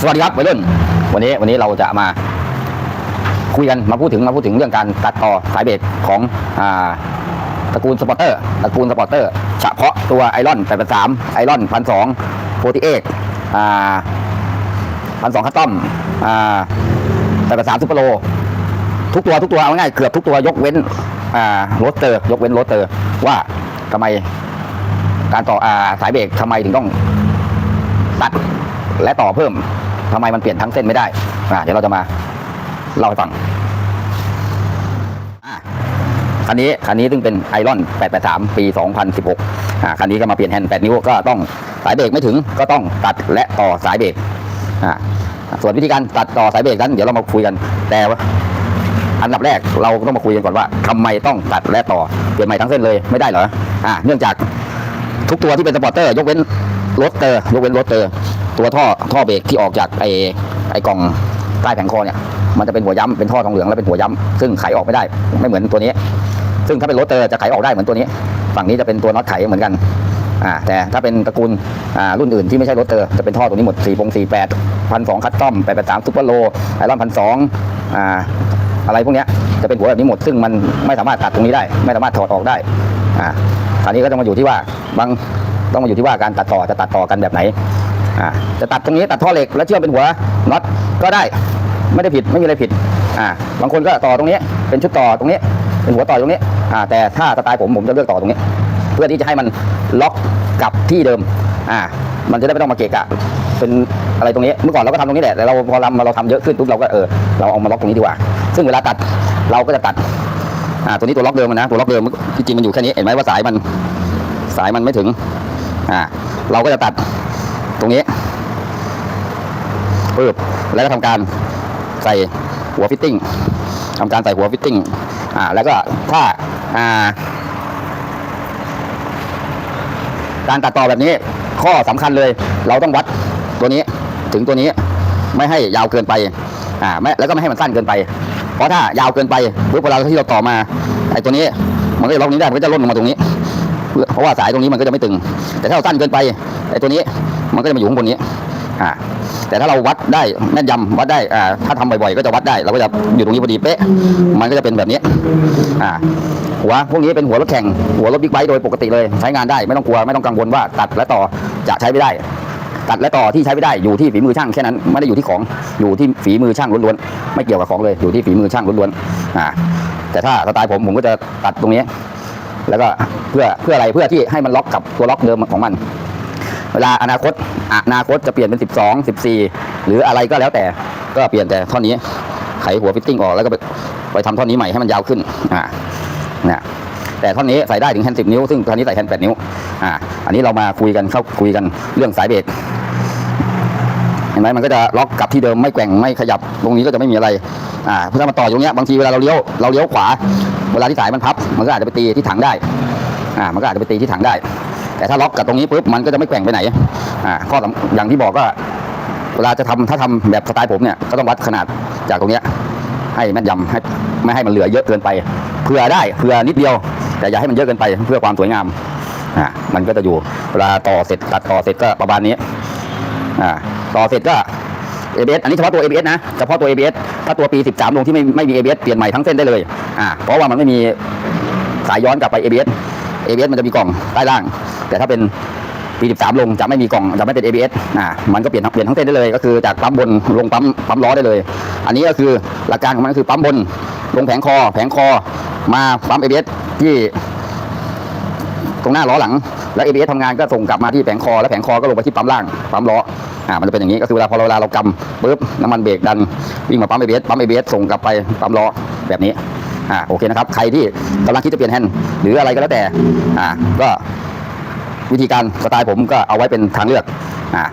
สวัสดีครับวัยรุ่น วันนี้วันนี้เราจะมาคุยกันมาพูดถึงมาพูดถึงเรื่องการตัดต่อสายเบรกของอ่าตระกูลสปอร์เตอร์ตระกูลสปอร์เตอร์เฉพาะตัวไอรอน883ไอรอนพันสองโฟติเอ็กอ่าพันสองคัตตอมอ่า883ซุปเปอร์โลทุกตัวทุกตัวเอาง่ายเกือบทุกตัวยกเว้นอ่าโรสเตอร์ ยกเว้นโรสเตอร์ ว่าทำไมการต่ออ่าสายเบรกทำไมถึงต้องตัด และต่อเพิ่มทำไมมันเปลี่ยนทั้งเส้นไม่ได้อ่าเดี๋ยวเราจะมาเล่าให้ฟังอ่าคันนี้คันนี้ซึ่งเป็นไอรอน 883 ปี 2016อ่าคันนี้ก็มาเปลี่ยนแฮนด์8นิ้วก็ต้องสายเบรกไม่ถึงก็ต้องตัดและต่อสายเบรกอ่าส่วนวิธีการตัดต่อสายเบรกนั้นเดี๋ยวเรามาคุยกันแต่ว่าอันดับแรกเราต้องมาคุยกันก่อนว่าทำไมต้องตัดและต่อเปลี่ยนใหม่ทั้งเส้นเลยไม่ได้เหรออ่าเนื่องจากทุกตัวที่เป็นสปอร์เตอร์ ยกเว้นรถเตอร์ยกเว้นรถเตอร์ ตัวท่อท่อเบรกที่ออกจากไอ้ไอ้กล่องใต้แผงคอเนี่ยมันจะเป็นหัวย้ำเป็นท่อทองเหลืองและเป็นหัวย้ำซึ่งไขออกไม่ได้ไม่เหมือนตัวนี้ ซึ่งถ้าเป็นรถเตอร์จะไขออกได้เหมือนตัวนี้ ฝั่งนี้จะเป็นตัวน็อตไขเหมือนกันอ่าแต่ถ้าเป็นตระกูลอ่ารุ่นอื่นที่ไม่ใช่รถเตอร์จะเป็นท่อตัวนี้หมด4ปง48พันสองคัสตอม883ซุปเปอร์โลไอรอนพันสองอ่าอะไรพวกเนี้ยจะเป็นหัวแบบนี้หมด ซึ่งมันไม่สามารถตัดตรงนี้ได้ ไม่สามารถถอดออกได้อ่าคราวนี้ก็ต้องมาอยู่ที่ว่าบางต้องมาอยู่ที่ว่าการตัดต่อจะตัดต่อกันแบบไหน อ่าจะตัดตรงนี้ตัดท่อเหล็กแล้วเชื่อมเป็นหัวน็อตก็ได้ไม่ได้ผิดไม่มีอะไรผิดอ่าบางคนก็ต่อตรงนี้ เป็นชุดต่อตรงนี้ เป็นหัวต่อตรงนี้อ่าแต่ถ้าสไตล์ผมผมจะเลือกต่อตรงนี้ เพื่อที่จะให้มันล็อกกลับที่เดิมอ่ามันจะได้ไม่ต้องมาเกะกะเป็นอะไรตรงนี้เมื่อก่อนเราก็ทำตรงนี้แหละแต่เราพอทำเราทำเยอะขึ้นปุ๊บเราก็เออเราเอามาล็อกตรงนี้ดีกว่า ซึ่งเวลาตัดเราก็จะตัดอ่าตัวนี้ตัวล็อกเดิมมันนะตัวล็อกเดิมจริงมันอยู่แค่นี้เห็นไหมว่าสายมันสายมันไม่ถึงอ่าเราก็จะตัด ตรงนี้ปึ๊บแล้วก็ทำการใส่หัวฟิตติ้งทำการใส่หัวฟิตติ้งอ่าแล้วก็ถ้าอ่าการตัดต่อแบบนี้ข้อสำคัญเลย เราต้องวัดตัวนี้ถึงตัวนี้ไม่ให้ยาวเกินไปอ่าไม่แล้วก็ไม่ให้มันสั้นเกินไป เพราะถ้ายาวเกินไปปุ๊บเวลาที่เราต่อมาไอ้ตัวนี้มันก็จะล็อกนี้ได้มันก็จะล่นลงมาตรงนี้ เพราะว่าสายตรงนี้มันก็จะไม่ตึง แต่ถ้าเราสั้นเกินไปไอ้ตัวนี้ มันก็จะมาอยู่ข้างบนนี้อ่าแต่ถ้าเราวัดได้แม่นยำวัดได้อ่าถ้าทำบ่อยๆ ก็จะวัดได้เราก็จะอยู่ตรงนี้พอดีเป๊ะ มันก็จะเป็นแบบนี้อ่าหัวพวกนี้เป็นหัวรถแข่ง หัวรถบิ๊กไบค์โดยปกติเลยใช้งานได้ไม่ต้องกลัวไม่ต้องกังวลว่าตัดและต่อจะใช้ไม่ได้ ตัดและต่อที่ใช้ไม่ได้อยู่ที่ฝีมือช่างแค่นั้นไม่ได้อยู่ที่ของอยู่ที่ฝีมือช่างล้วนๆไม่เกี่ยวกับของเลยอยู่ที่ฝีมือช่างล้วนๆอ่าแต่ถ้าสไตล์ผมผมก็จะตัดตรงนี้ แล้วก็เพื่อเพื่ออะไรเพื่อที่ให้มันล็อกกับตัวล็อกเดิมของมัน เวลาอนาคตอนาคตจะเปลี่ยนเป็น 12 14 หรืออะไรก็แล้วแต่ก็เปลี่ยนแต่ท่อนนี้ไขหัวฟิตติ้งออกแล้วก็ไปไปทำท่อนนี้ใหม่ให้มันยาวขึ้นอ่านะแต่ท่อนนี้ใส่ได้ถึงแฮนด์สิบนิ้ว ซึ่งท่อนนี้ใส่แฮนด์แปดนิ้วอ่าอันนี้เรามาคุยกันเข้าคุยกันเรื่องสายเบรกเห็นไหมมันก็จะล็อกกลับที่เดิมไม่แกว่งไม่ขยับตรงนี้ก็จะไม่มีอะไรอ่าเพื่อมาต่ออยู่ตรงเนี้ยบางทีเวลาเราเลี้ยวเราเลี้ยวขวา เวลาที่สายมันพับ มันก็อาจจะไปตีที่ถังได้อ่ามันก็อาจจะไปตีที่ถังได้ แต่ถ้าล็อกกับตรงนี้ปุ๊บมันก็จะไม่แกว่งไปไหนอ่าข้ออย่างที่บอกก็เวลาจะทำถ้าทำแบบสไตล์ผมเนี่ยก็ต้องวัดขนาดจากตรงเนี้ยให้แม่นยำให้ไม่ให้มันเหลือเยอะเกินไปเผื่อได้เผื่อนิดเดียว แต่อย่าให้มันเยอะเกินไปเพื่อความสวยงามอ่ามันก็จะอยู่เวลาต่อเสร็จตัดต่อเสร็จก็ประมาณนี้อ่าต่อเสร็จก็ ABS อันนี้เฉพาะตัว ABS นะเฉพาะตัว ABS ถ้าตัวปี 13 ลงที่ไม่ไม่มี ABS เปลี่ยนใหม่ทั้งเส้นได้เลยอ่าเพราะว่ามันไม่มีสายย้อนกลับไป ABS ABS มันจะมีกล่องใต้ล่าง แต่ถ้าเป็นปี13 ลงจะไม่มีกล่องจะไม่เป็น ABS อ่ามันก็เปลี่ยนทั้งเปลี่ยนทั้งเส้นได้เลย ก็คือจากปั๊มบนลงปั๊มปั๊มล้อได้เลย อันนี้ก็คือหลักการของมันก็คือปั๊มบนลงแผงคอ แผงคอมาปั๊ม ABS ที่ตรงหน้าล้อหลัง แล้ว ABS ทำงานก็ส่งกลับมาที่แผงคอ แล้วแผงคอก็ลงไปที่ปั๊มล่าง ปั๊มล้อ อ่า มันจะเป็นอย่างนี้ ก็คือเวลาพอเราเวลาเรากำปุ๊บ น้ำมันเบรกดัน วิ่งมาปั๊ม ABS ปั๊ม ABS ส่งกลับไปปั๊มล้อแบบนี้ อ่าโอเคนะครับ ใครที่กำลังคิดจะเปลี่ยนแฮนด์หรืออะไรก็แล้วแต่อ่าก็วิธีการสไตล์ผมก็เอาไว้เป็นทางเลือกอ่า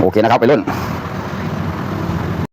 โอเคนะครับไปรุ่น